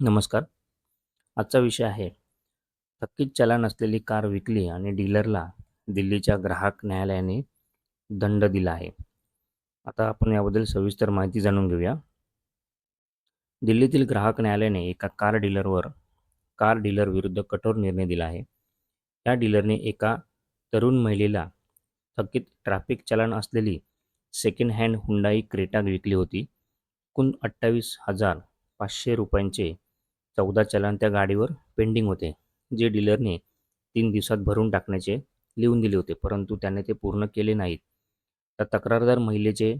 नमस्कार. आजचा विषय आहे थकीत चलन असलेली कार विकली आणि डीलरला दिल्लीच्या ग्राहक न्यायालयाने दंड दिला आहे. आता आपण याबद्दल सविस्तर माहिती जाणून घेऊया. दिल्लीतील ग्राहक न्यायालयाने एका कार डीलरवर कार डीलर विरुद्ध कठोर निर्णय दिला आहे. या डीलरने एका तरुण महिलेला थकीत ट्रॅफिक चलन असलेली सेकंड हँड हुंडाई क्रेटा विकली होती. एकूण अठ्ठावीस हजार पाचशे रुपयांचे चौदा चलन त्या गाडीवर पेंडिंग होते. जे डीलरने तीन दिवसात भरून टाकण्याचे लिहून दिले होते परंतु त्याने ते पूर्ण केले नाहीत. तर तक्रारदार महिलेचे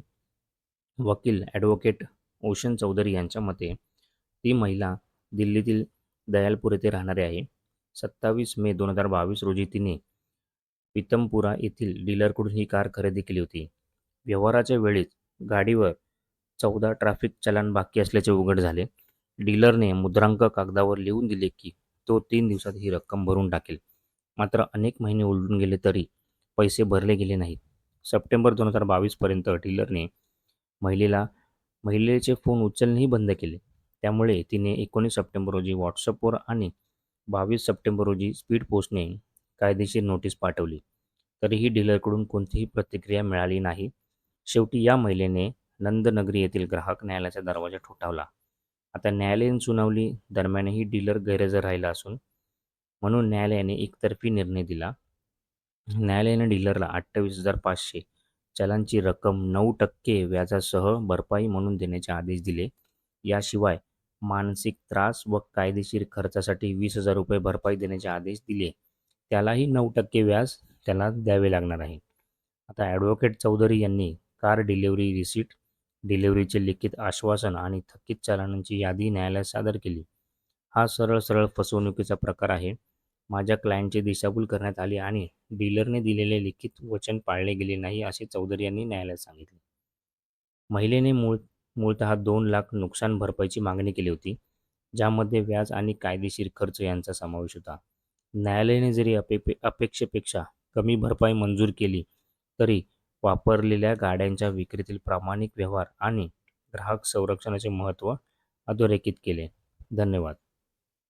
वकील ॲडव्होकेट ओशन चौधरी यांच्या मते ती महिला दिल्लीतील दयालपूर येथे राहणारी आहे. सत्तावीस मे दोन हजार बावीस रोजी तिने पितमपुरा येथील डीलरकडून ही कार खरेदी केली होती. व्यवहाराच्या वेळीच गाडीवर चौदा ट्रॅफिक चलन बाकी असल्याचे उघड झाले. डीलरने मुद्रांक कागदावर लिहून दिले की तो तीन दिवसात ही रक्कम भरून टाकेल. मात्र अनेक महिने उलटून गेले तरी पैसे भरले गेले नाहीत. सप्टेंबर दोन हजार बावीसपर्यंत डीलरने महिलेला महिलेचे फोन उचलणेही बंद केले. त्यामुळे तिने एकोणीस सप्टेंबर रोजी व्हॉट्सअपवर आणि बावीस सप्टेंबर रोजी स्पीड पोस्टने कायदेशीर नोटीस पाठवली. तरीही डीलरकडून कोणतीही प्रतिक्रिया मिळाली नाही. शेवटी या महिलेने नंदनगरी येथील ग्राहक न्यायालयाचा दरवाजा ठोठावला. आता न्यायालयीन सुनावणी दरम्यानही डीलर गैरहजर राहिला असून म्हणून न्यायालयाने एकतर्फी निर्णय दिला. न्यायालयाने डीलरला अठ्ठावीस हजार पाचशे चलांची रक्कम नऊ टक्के व्याजासह भरपाई म्हणून देण्याचे आदेश दिले. याशिवाय मानसिक त्रास व कायदेशीर खर्चासाठी वीस हजार रुपये भरपाई देण्याचे आदेश दिले. त्यालाही नऊ टक्के व्याज त्याला द्यावे लागणार आहे. आता ॲडव्होकेट चौधरी यांनी कार डिलिव्हरी रिसीट डिलिव्हरीचे लिखित आश्वासन आणि थकीत चालनांची यादी न्यायालयात सादर केली. हा सरळ सरळ फसवणुकीचा प्रकार आहे. माझ्या क्लायंटची दिशाभूल करण्यात आली आणि डीलरने दिलेले लिखित वचन पाळले गेले नाही असे चौधरी यांनी न्यायालयात सांगितले. महिलेने मूळ मूळतः दोन लाख नुकसान भरपाईची मागणी केली होती ज्यामध्ये व्याज आणि कायदेशीर खर्च यांचा समावेश होता. न्यायालयाने जरी अपे अपेक्षेपेक्षा कमी भरपाई मंजूर केली तरी वापरलेल्या गाड्यांच्या विक्रीतील प्रामाणिक व्यवहार आणि ग्राहक संरक्षणाचे महत्त्व अधोरेखित केले. धन्यवाद.